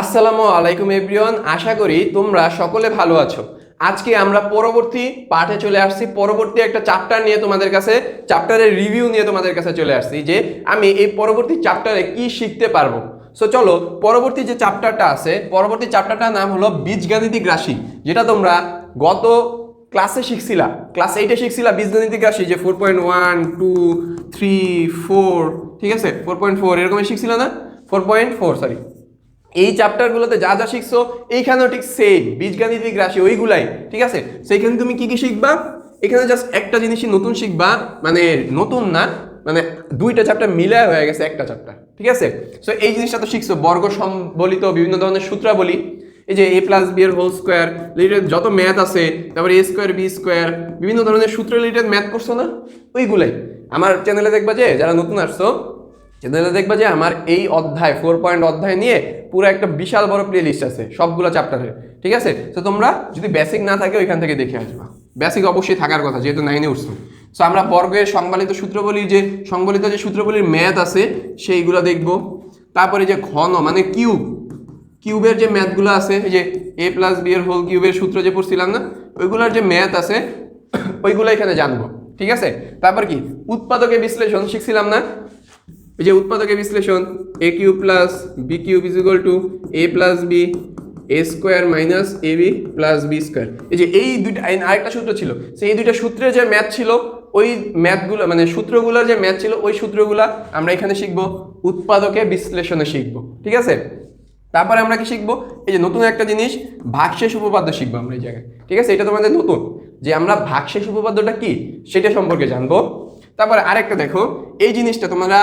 আসসালামু আলাইকুম এভরিওয়ান, আশা করি তোমরা সকলে ভালো আছো। আজকে আমরা পরবর্তী পাঠে চলে আসছি। পরবর্তী একটা চ্যাপ্টার নিয়ে তোমাদের কাছে চ্যাপ্টারের রিভিউ নিয়ে তোমাদের কাছে চলে আসছি যে আমি এই পরবর্তী চ্যাপ্টারে কি শিখতে পারব। সো চলো, পরবর্তী যে চ্যাপ্টারটা আছে, পরবর্তী চ্যাপ্টারটার নাম হলো বীজগাণিতিক রাশি, যেটা তোমরা গত ক্লাসে শিখছিলা। ক্লাস এইটে শিখছিলা বীজগণিতিক রাশি, যে four point one two three four ঠিক আছে? ফোর পয়েন্ট ফোর এরকমই শিখছিলা না? ফোর পয়েন্ট ফোর সরি এই চ্যাপ্টারগুলোতে যা যা শিখছো, এইখানেও ঠিক সেম বীজগাণিতিক রাশি, ওইগুলাই, ঠিক আছে? সেইখানে তুমি কি কি শিখবা? এখানে জাস্ট একটা জিনিসই নতুন শিখবা মানে নতুন না মানে দুইটা চ্যাপ্টার মিলে হয়ে গেছে একটা চ্যাপ্টার ঠিক আছে? সো এই জিনিসটা তো শিখছো, বর্গ সম্বলিত বিভিন্ন ধরনের সূত্রাবলী। এই যে এ প্লাস বি এর হোল স্কোয়ার রিলেটেড যত ম্যাথ আছে, তারপরে এ স্কোয়ার বি স্কোয়ার বিভিন্ন ধরনের সূত্র রিলেটেড ম্যাথ করছ না? ওইগুলাই। আমার চ্যানেলে দেখবা যে, যারা নতুন আসছো চ্যানেলে দেখবা যে আমার এই অধ্যায় ফোর পয়েন্ট অধ্যায় নিয়ে পুরো একটা বিশাল বড় প্লে লিস্ট আছে, সবগুলো চ্যাপ্টারের ঠিক আছে? তো তোমরা যদি বেসিক না থাকে ওইখান থেকে দেখে আসবা। বেসিক অবশ্যই থাকার কথা, যেহেতু নাইনে উঠছো। সো আমরা বর্গের সংবলিত সূত্রবলী যে সংবলিত যে সূত্রবলীর ম্যাথ আছে, সেইগুলো দেখব। তারপরে যে ঘন মানে কিউব কিউবের যে ম্যাথগুলো আছে যে এ প্লাস বি এর হোল কিউবের সূত্র যে পড়ছিলাম না, ওইগুলোর যে ম্যাথ আছে, ওইগুলো এখানে জানব, ঠিক আছে? তারপর কি? উৎপাদকের বিশ্লেষণ, শিখছিলাম না? এই যে উৎপাদকের বিশ্লেষণ A cube plus B cube is to A plus B A square minus A B plus B square এই যে এই দুইটা আরেকটা সূত্র ছিল, সেই দুইটা সূত্রের যে ম্যাথ ছিল, ওই ম্যাথগুলো মানে সূত্রগুলোর যে ম্যাথ ছিল, ওই সূত্রগুলো আমরা এখানে শিখব উৎপাদকে বিশ্লেষণে শিখব, ঠিক আছে? তারপরে আমরা কি শিখব? এই যে নতুন একটা জিনিস, ভাগশেষ উপপাদ্য শিখব আমরা এই জায়গায়, ঠিক আছে? এটা তোমাদের নতুন, যে আমরা ভাগশেষ উপপাদ্যটা কি? সেটা সম্পর্কে জানব। তারপরে আরেকটা দেখো, এই জিনিসটা তোমরা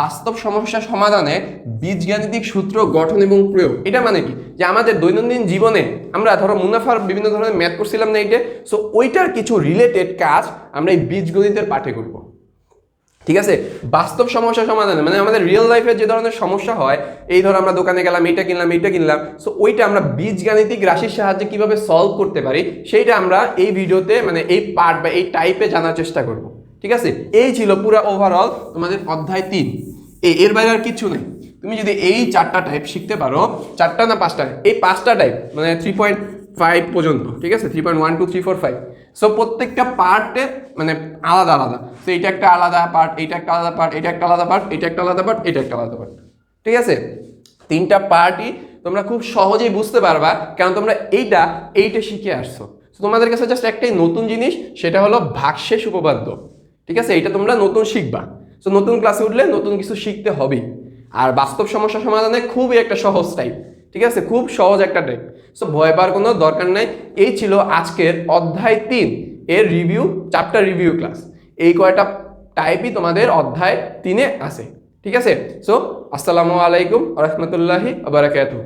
বাস্তব সমস্যা সমাধানে বীজগাণিতিক সূত্র গঠন এবং প্রয়োগ, এটা মানে কি? যে আমাদের দৈনন্দিন জীবনে আমরা ধরো মুনাফার বিভিন্ন ধরনের ম্যাথ করছিলাম না এইটা সো ওইটার কিছু রিলেটেড কাজ আমরা এই বীজগণিতের পাঠে করব। ঠিক আছে? বাস্তব সমস্যা সমাধানে মানে আমাদের রিয়েল লাইফে যে ধরনের সমস্যা হয়, এই ধরো আমরা দোকানে গেলাম, এইটা কিনলাম এইটা কিনলাম সো ওইটা আমরা বীজগাণিতিক রাশির সাহায্যে কীভাবে সলভ করতে পারি, সেইটা আমরা এই ভিডিওতে মানে এই পার্ট বা এই টাইপে জানার চেষ্টা করব। ঠিক আছে? এই ছিল পুরো ওভারঅল তোমাদের অধ্যায় তিন। এই এর বাইরে আর কিছু নেই। তুমি যদি এই চারটা টাইপ শিখতে পারো, চারটা না পাঁচটা? এই পাঁচটা টাইপ মানে থ্রি পয়েন্ট ফাইভ পর্যন্ত, ঠিক আছে? Three point one two three four five so প্রত্যেকটা পার্টে মানে আলাদা আলাদা। তো এইটা একটা আলাদা পার্ট এইটা একটা আলাদা পার্ট এটা একটা আলাদা পার্ট এটা একটা আলাদা পার্ট এটা একটা আলাদা পার্ট ঠিক আছে? তিনটা পার্টই তোমরা খুব সহজেই বুঝতে পারবা, কারণ তোমরা এইটা এইটা শিখে আসছো। তোমাদের কাছে জাস্ট একটাই নতুন জিনিস, সেটা হলো ভাগশেষ উপপাদ্য। ঠিক আছে? এটা তোমরা নতুন শিখবা। তো নতুন ক্লাসে উঠলে নতুন কিছু শিখতে হবেই। আর বাস্তব সমস্যা সমাধানে খুবই একটা সহজ টাইপ ঠিক আছে? খুব সহজ একটা টাইপ সো ভয় পাওয়ার কোনো দরকার নাই। এই ছিল আজকের অধ্যায় তিন, এর রিভিউ চ্যাপ্টার রিভিউ ক্লাস এই কয়টা টাইপই তোমাদের অধ্যায় তিনে আছে, ঠিক আছে? সো আসসালামু আলাইকুম রহমতুল্লাহি আবরাকাতুহ